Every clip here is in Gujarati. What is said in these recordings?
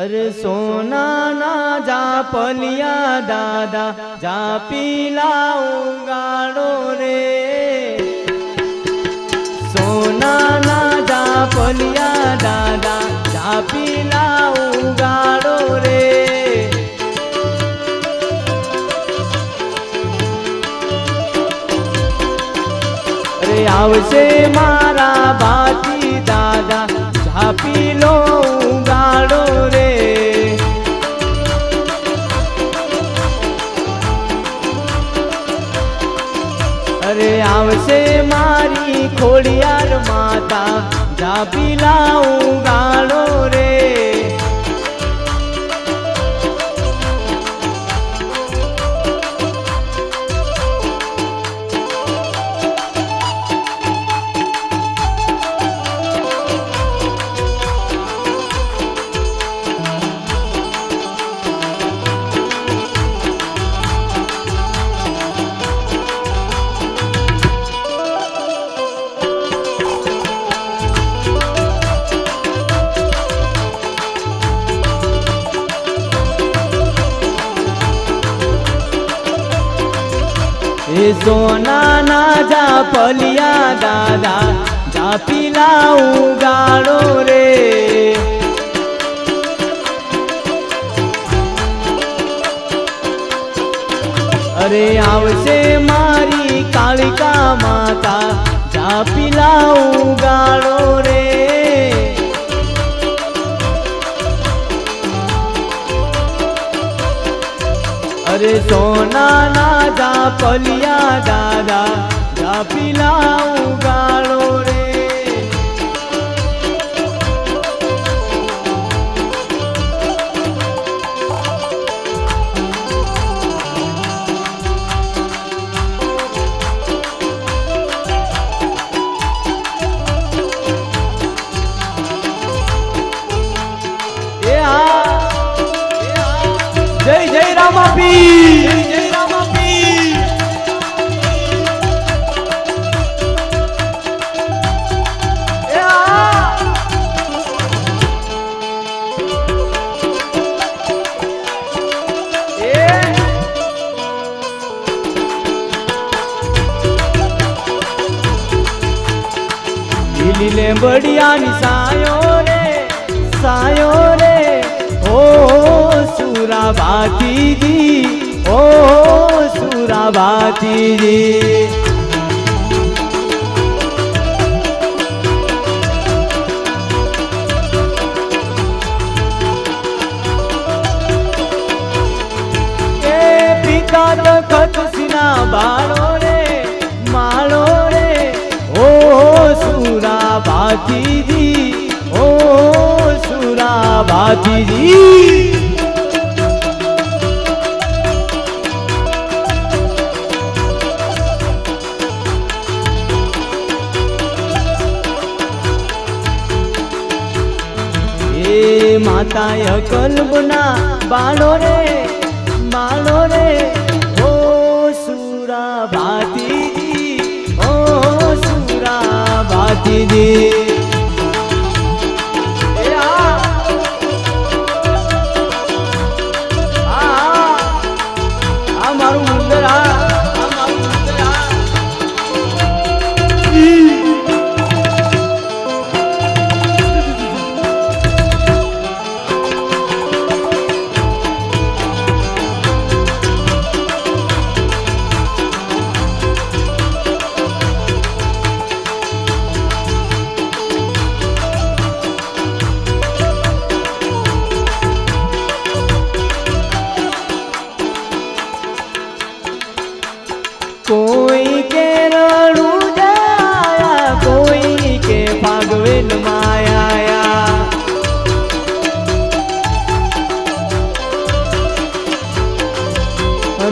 અરે સોના ના જા પલિયા દાદા જા પીલા ઉગાડો રે. સોના ના જા પલિયા દાદા જા પીલા ઉગાડો રે. આવશે મારા બાજી દાદા ઝાપી લો આવશે મારી ખોડિયાર માતા. જાપી લા ગાળો રે. સોના ના જા પલિયા દાદા, જા પીલા ઉગાડો રે. અરે આવશે મારી કાળિકા માતા, જા પીલા ઉગાડો રે. અરે સોના ના જા પલિયા દાદા જા પીલા ઉગાડો રે. જય જય રામાપી. ભાતીજી ઓ સુરા ભાતીજી એ પિતા તખત સિના બાળો રે, માળો રે. ઓ સુરા ભાતીજી ઓ સુરા ભાતીજી એ માતાય કલ્પના બાળો રે બાળો રે.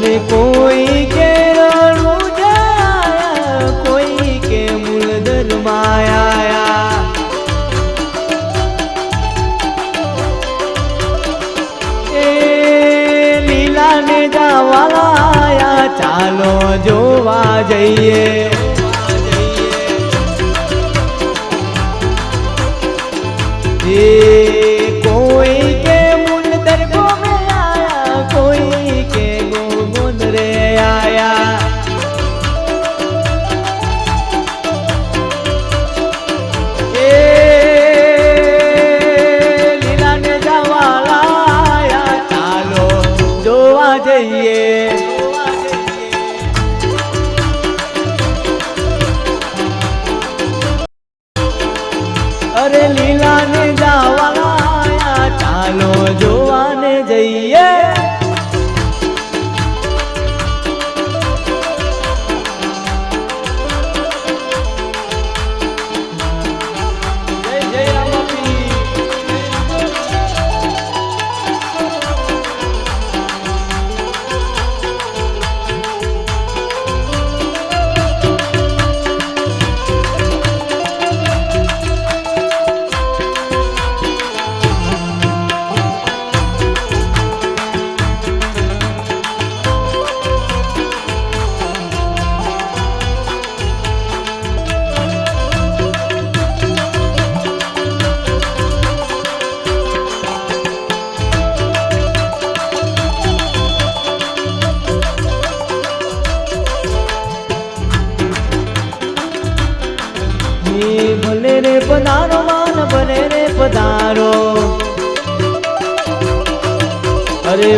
અને કોઈ કે રડું જાયા, કોઈ કે મૂલધર માયા એ લીલા ને લાયા, ચાલો જોવા જઈએ.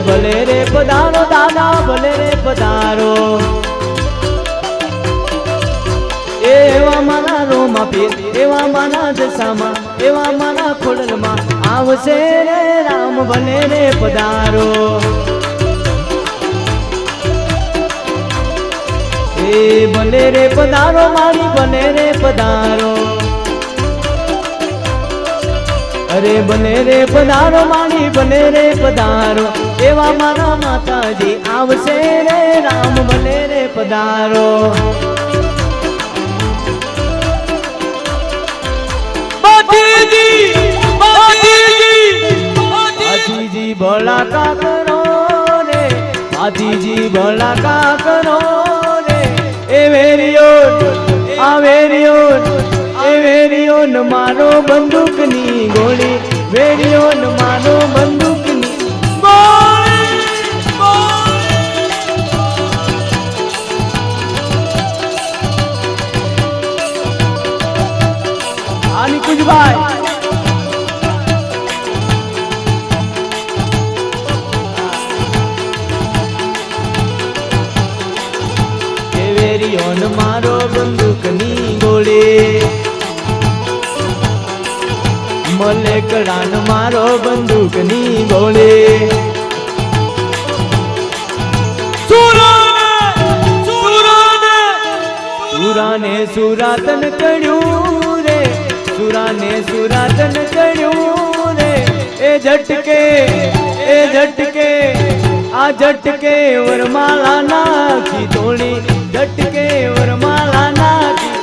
ભલે રે પધારો દાદા, ભલે રે પધારો. એવા મારા રોમાં પીર, એવા મારા જસામાં, એવા મારા ખોડલમાં આવશે રે રામ, ભલે રે પધારો. એ ભલે રે પધારો મારી, ભલે રે પધારો. અરે બને રે પધારો માણી બને રે પધારો. એવા મારા માતાજી આવશે રે રામ ભલે રે પધારો. હાથીજી ભલા કા કરો રે હાથીજી ભલા કા કરો રે એ વેરિયો આ વેરિયો એ વેરિયો ન મારો બંદૂકની ગોળી વેરિયો ન મારો બંદૂકની આની કુજભાઈ એ વેરિયો ન મારો બંદૂકની ગોળી. મલેકડાન મારો બંદૂકની ગોળી. સુરાને સુરાતન કડ્યું રે સુરાને સુરાતન કર્યું રે. એ ઝટકે એ ઝટકે, આ ઝટકે વરમાલા નાખી તોડી ઝટકે વરમાલા નાખી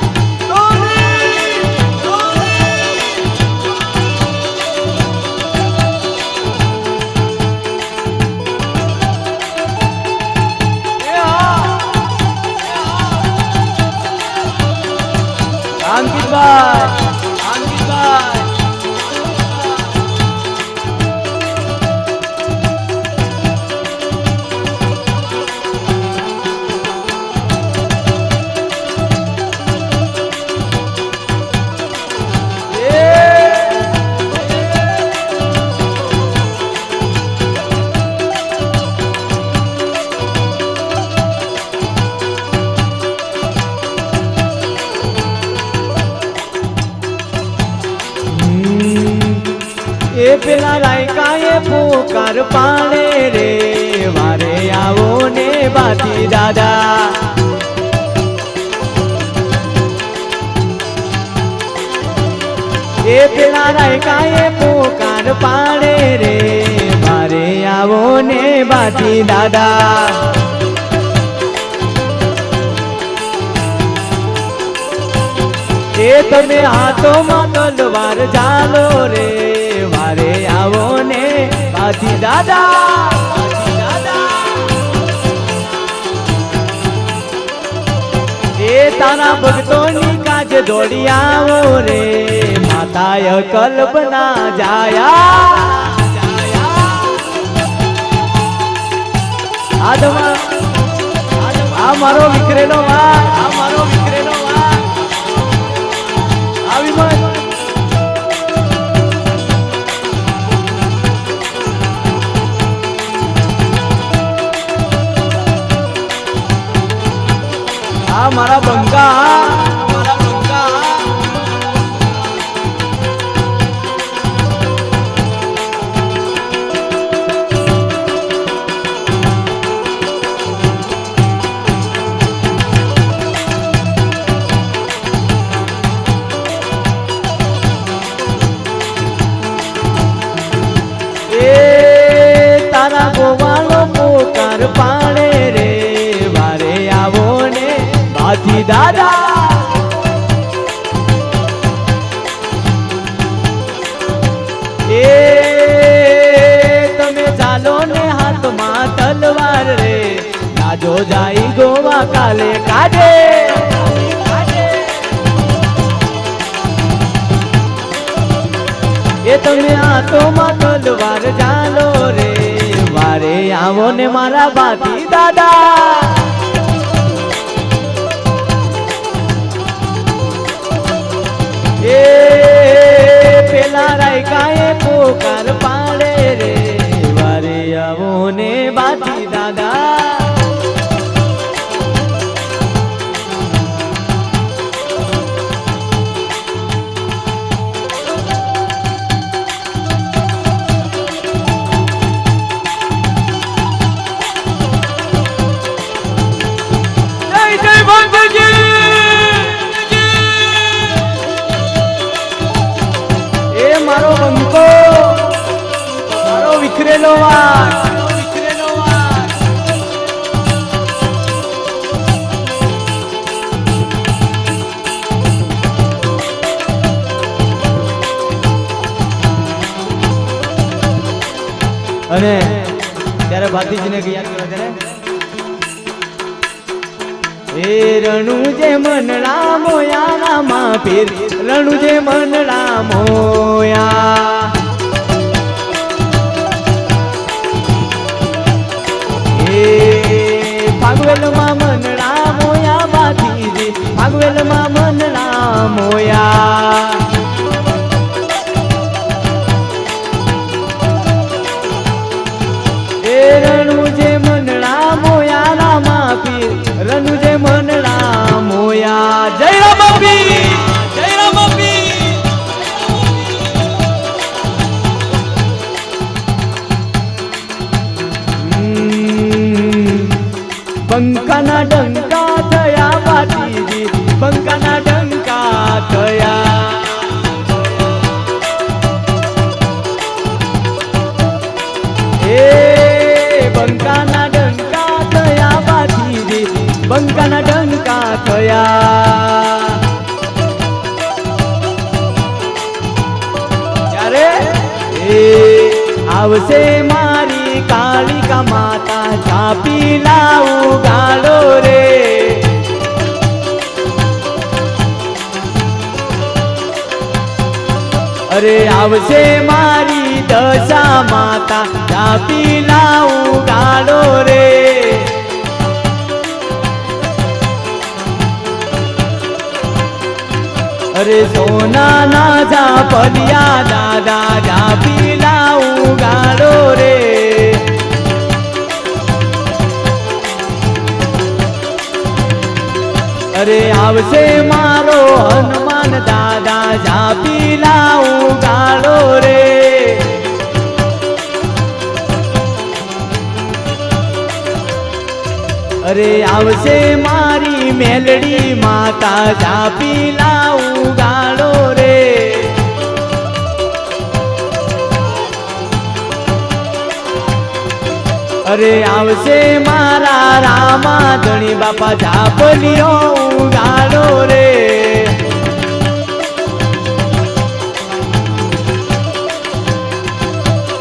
પેલા રાયકાએ પોકાર પાડે રે. મારે આવો ને બાજી દાદા. એ તમે હાથોમાં તલવાર ચાલો રે. મારે આવો ને બાજી દાદા. તારા ભક્તોની કાજ દોડી આવો રે માતાય કલ્પના જાયા. આ મારો વિકરેલો વાર આ મારો વિકરેલો આવી મત આ મારા બંકા હાથી દાદા. એ તમે ચાલો ને હાથમાં તલવાર રે. રાજો જાય ગોવા કાલે કાઢે. એ તમે હાથોમાં તલવાર ચાલો રે. વારે આવો ને મારા બાકી દાદા. એ પેલા રાયકાએ પોકાર પાડે રે. વારે આવો ને બાકી રણુ જે મનડા મોયા રામા ફેર, રણુ જે મનડા મોયા ભાગવેલમાં મનડા મોયા બાતીજી ભાગવેલમાં મનડા મોયા મોયા જય રામા પીર જય રામા પીર હમ, બંકાના ડંકા થયા બાટીજી બંકાના ડંકા થયા એ બંકાના આવશે મારી કાલિકા માતા ચાપી લાવું ગાડો રે. અરે આવશે મારી દશા માતા ચાપી લાવું ગાડો રે. અરે સોના ના જા પલિયા દાદા જા લાવું ગાડો રે. અરે આવશે મારો હનુમાન દાદા જાપી લાવું ગાડો રે. અરે આવશે મારી મેલડી માતા જાપી લાવું ગાળો રે. અરે આવશે મારા રામા, ધણી બાપા જાપલિયો ઉગાડો રે.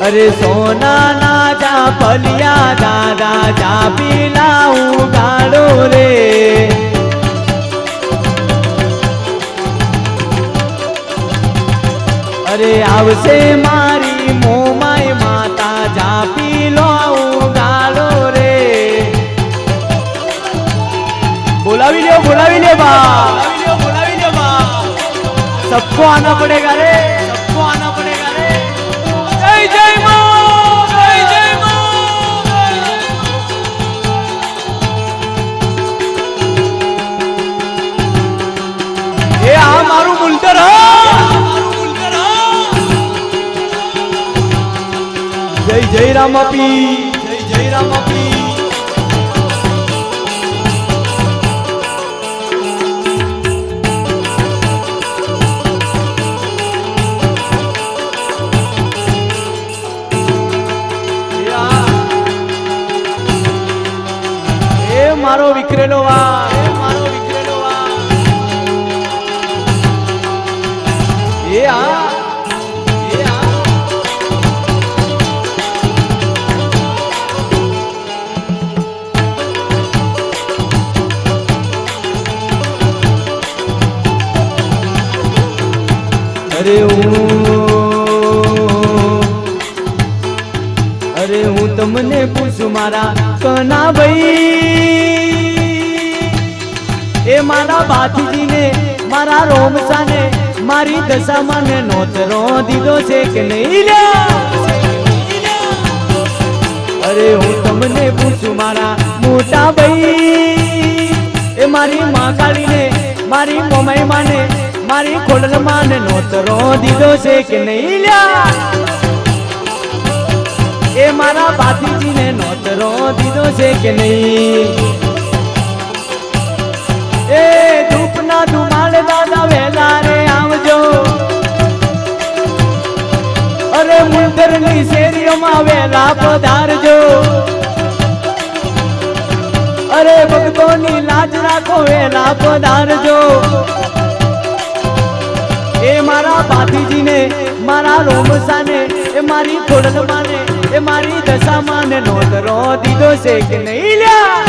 અરે સોના ના જા પલિયા દાદા જા પીલા ઉગાડો રે. અરે આવશે મારી મોમાય માતા જા પીલો ઉગાડો રે. બોલાવી લ્યો બોલાવી લે બા. બોલાવી લ્યો બા. સબકો આના પડેગા રે જય રામ આપી. જય જય રામ આપી. એ મારો વિકરેલો વા અરે હું તમને પૂછું મારા કના ભાઈ. એ મારા બાથીજીને મારા રોમસાને, મારી દશામાં ને નોતરો દીધો છે કે નહીં અરે હું તમને પૂછું મારા મોટા ભાઈ. એ મારી માં કાળીને, મારી મોમાઈ માને મારી ખોડલ માને નોતરો દીધો છે કે નહીં લ્યા? એ મારા ભાતીજીને નોતરો દીધો છે કે નહીં? એ ધૂપના ધુમાળ દાદા વહેલા રે આવજો. અરે મુંદરની શેરીઓમાં વહેલા પધારજો. અરે ભક્તોની લાજ રાખો, વહેલા પધારજો. એ મારા ભાતીજીને મારા રોમસાને, એ મારી ખોડલમાને એ મારી દશામાને નોતરો દીધો છે કે નહીં લ્યા?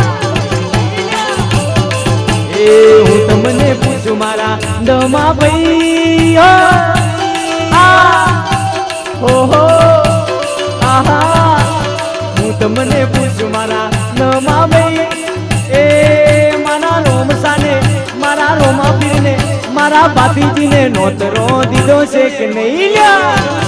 એ હું તમને પૂછું મારા દમા ભાઈ ઓહો, આહા. હું તમને પૂછું મારા નમા ભાઈ એ મારા રોમસાને, મારા રોમા પીરને મારા ભાભીજીને નોતરો દીધો છે કે નહીં લ્યા?